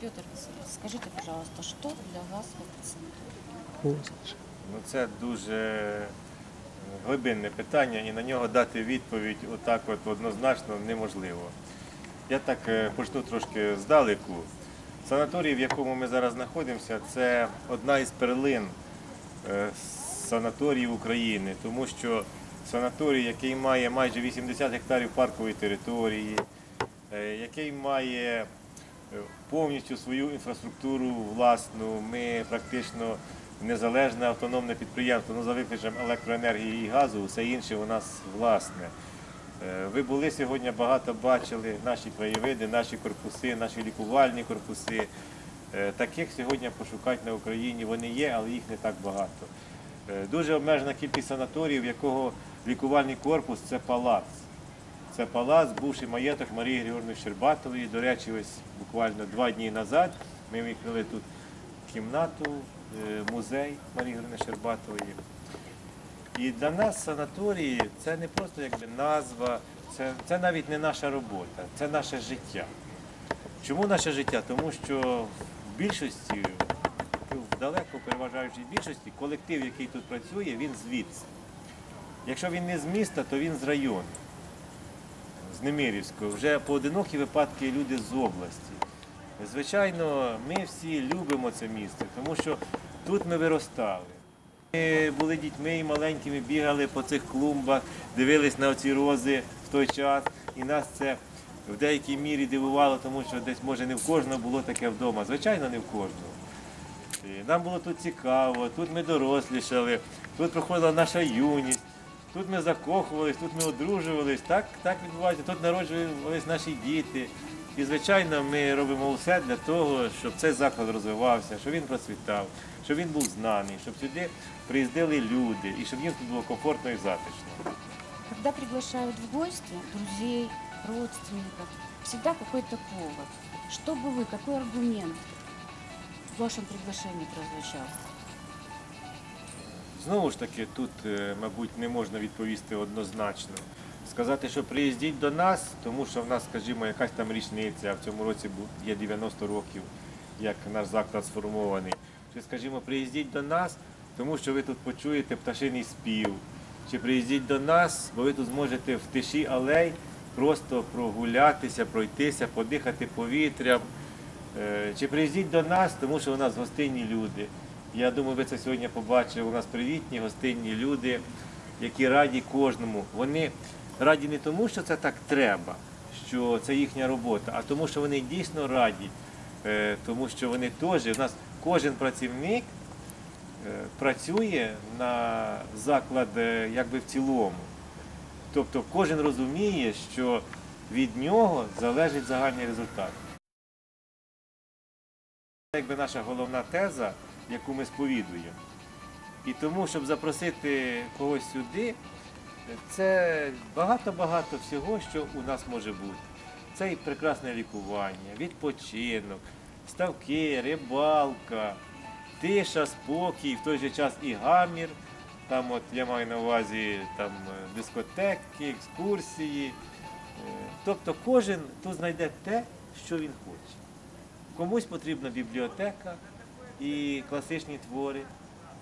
Петр Васильевич, скажите, пожалуйста, что для вас санаторий? Ну, це дуже е, глибинне питання, і на нього дати відповідь отак от однозначно неможливо. Я так е, почну трошки здалеку. Санаторій, в якому ми зараз знаходимося, це одна із перлин е, санаторіїв України, тому що санаторій, який має майже 80 гектарів паркової території, який має повністю свою інфраструктуру власну, ми практично незалежне автономне підприємство, ну за виключенням електроенергії і газу, все інше у нас власне. Е, Ви були сьогодні, багато бачили наші краєвиди, наші корпуси, наші лікувальні корпуси. Е, Таких сьогодні пошукати на Україні вони є, але їх не так багато. Е, Дуже обмежена кількість санаторіїв, якого лікувальний корпус це палац. Це палац, бувший маєток Марії Григорівни Щербатової. До речі, ось буквально два дні назад ми відкрили тут кімнату, е, музей Марії Григорівни Щербатової. І для нас санаторії це не просто якби назва, це, це навіть не наша робота, це наше життя. Чому наше життя? Тому що в більшості, в далеко переважаючій більшості, колектив, який тут працює, він звідси. Якщо він не з міста, то він з району, з. Вже поодинокі випадки люди з області. Звичайно, ми всі любимо це місце, тому що тут ми виростали. Ми були дітьми і маленькими, бігали по цих клумбах, дивились на оці рози в той час. І нас це в деякій мірі дивувало, тому що десь може не в кожного було таке вдома. Звичайно, не в кожного. Нам було тут цікаво, тут ми дорослішали, тут проходила наша юність, тут ми закохувались, тут ми одружувались, так, так відбувається, тут народжувались наші діти. І, звичайно, ми робимо все для того, щоб цей заклад розвивався, щоб він процвітав, щоб він був знаний, щоб сюди приїздили люди і щоб їм тут було комфортно і затишно. Когда приглашают в гости друзей, родственников, всегда какой-то повод. Что бы вы, какой аргумент в вашем приглашении прозвучал? Знову ж таки, тут, е, мабуть, не можна відповісти однозначно. Сказати, що приїздіть до нас, тому що в нас, скажімо, якась там річниця, а в цьому році є 90 років, як наш заклад сформований. Чи, скажімо, приїздіть до нас, тому що ви тут почуєте пташиний спів. Чи приїздіть до нас, бо ви тут зможете в тиші алей просто прогулятися, пройтися, подихати повітрям. Е, Чи приїздіть до нас, тому що у нас гостинні люди. Я думаю, ви це сьогодні побачили. У нас привітні гостинні люди, які раді кожному. Вони раді не тому, що це так треба, що це їхня робота, а тому, що вони дійсно раді, Е, тому що вони теж, у нас кожен працівник е, працює на заклад е, якби в цілому. Тобто кожен розуміє, що від нього залежить загальний результат. Якби наша головна теза, яку ми сповідуємо. І тому, щоб запросити когось сюди, це багато-багато всього, що у нас може бути. Це і прекрасне лікування, відпочинок, ставки, рибалка, тиша, спокій, в той же час і гамір. Там от я маю на увазі там е, дискотеки, екскурсії. Е, Тобто кожен тут знайде те, що він хоче. Комусь потрібна бібліотека і класичні твори,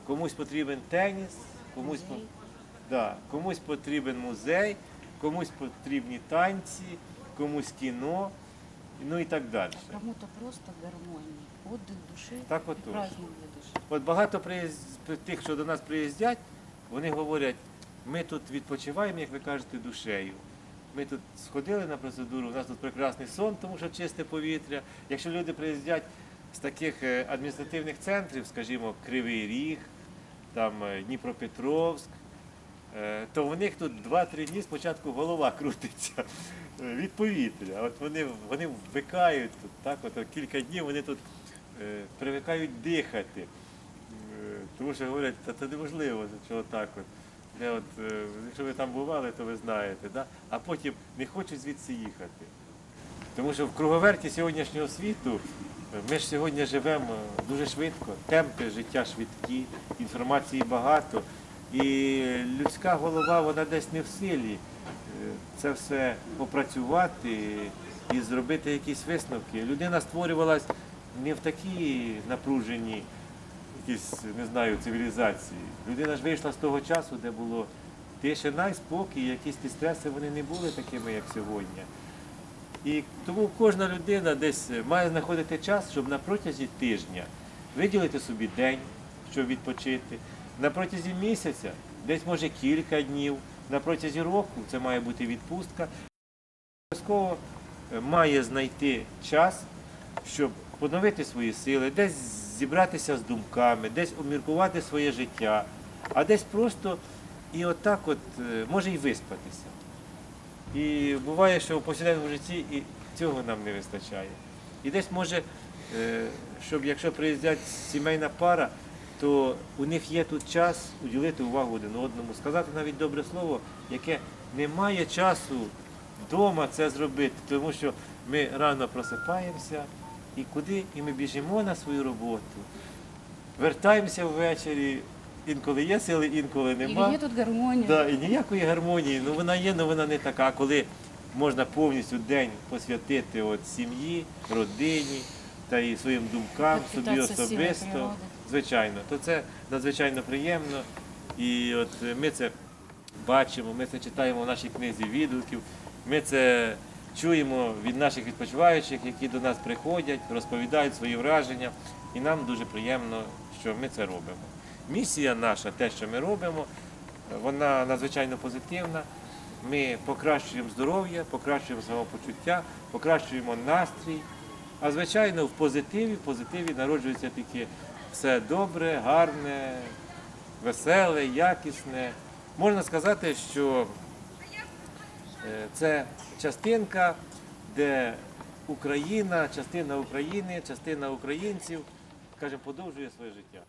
комусь потрібен теніс, комусь, по- да, комусь потрібен музей, комусь потрібні танці, комусь кіно, ну і так далі. Кому-то просто гармония, отдых души Так от праздник для души. От багато приїзд- тих, що до нас приїздять, вони говорять, ми тут відпочиваємо, як ви кажете, душею. Ми тут сходили на процедуру, у нас тут прекрасний сон, тому що чисте повітря. Якщо люди приїздять з таких е, адміністративних центрів, скажімо, Кривий Ріг, там е, Дніпропетровськ, е, то в них тут 2-3 дні спочатку голова крутиться від повітря. От вони, вони вмикають тут, так, от кілька днів вони тут привикають дихати. Тому що говорять, та це неможливо, що так от. Я от, якщо ви там бували, то ви знаєте, да? а потім не хочуть звідси їхати. Тому що в круговерті сьогоднішнього світу ми ж сьогодні живемо дуже швидко, темпи життя швидкі, інформації багато. І людська голова вона десь не в силі е, це все попрацювати і зробити якісь висновки. Людина створювалась не в такій напруженій якісь, не знаю, цивілізації. Людина ж вийшла з того часу, де було тишина і спокій, якісь ті стреси вони не були такими, як сьогодні. І тому кожна людина десь має знаходити час, щоб на протязі тижня виділити собі день, щоб відпочити. На протязі місяця, десь може кілька днів, на протязі року це має бути відпустка. Обов'язково е, має знайти час, щоб поновити свої сили, десь зібратися з думками, десь обміркувати своє життя, а десь просто і отак от е, може і виспатися. І буває, що в повсякденному житті і цього нам не вистачає. І десь може, е, щоб якщо приїздять сімейна пара, то у них є тут час уділити увагу один одному, сказати навіть добре слово, яке не має часу вдома це зробити, тому що ми рано просипаємося і куди? І ми біжимо на свою роботу. Вертаємося ввечері, інколи є сили, інколи нема. нет тут гармонии? Да, і ніякої гармонії, ну вона є, але вона не така, коли можна повністю день посвятити от сім'ї, родині та і своїм думкам, собі особисто. Звичайно, то це надзвичайно приємно. І от ми це бачимо, ми це читаємо в нашій книзі відгуків, ми це чуємо від наших відпочиваючих, які до нас приходять, розповідають свої враження. І нам дуже приємно, що ми це робимо. Місія наша, те, що ми робимо, вона надзвичайно позитивна. Ми покращуємо здоров'я, покращуємо самопочуття, покращуємо настрій. А звичайно, в позитиві, в позитиві народжується тільки все добре, гарне, веселе, якісне. Можна сказати, що е, це частинка, де Україна, частина України, частина українців, скажімо, подовжує своє життя.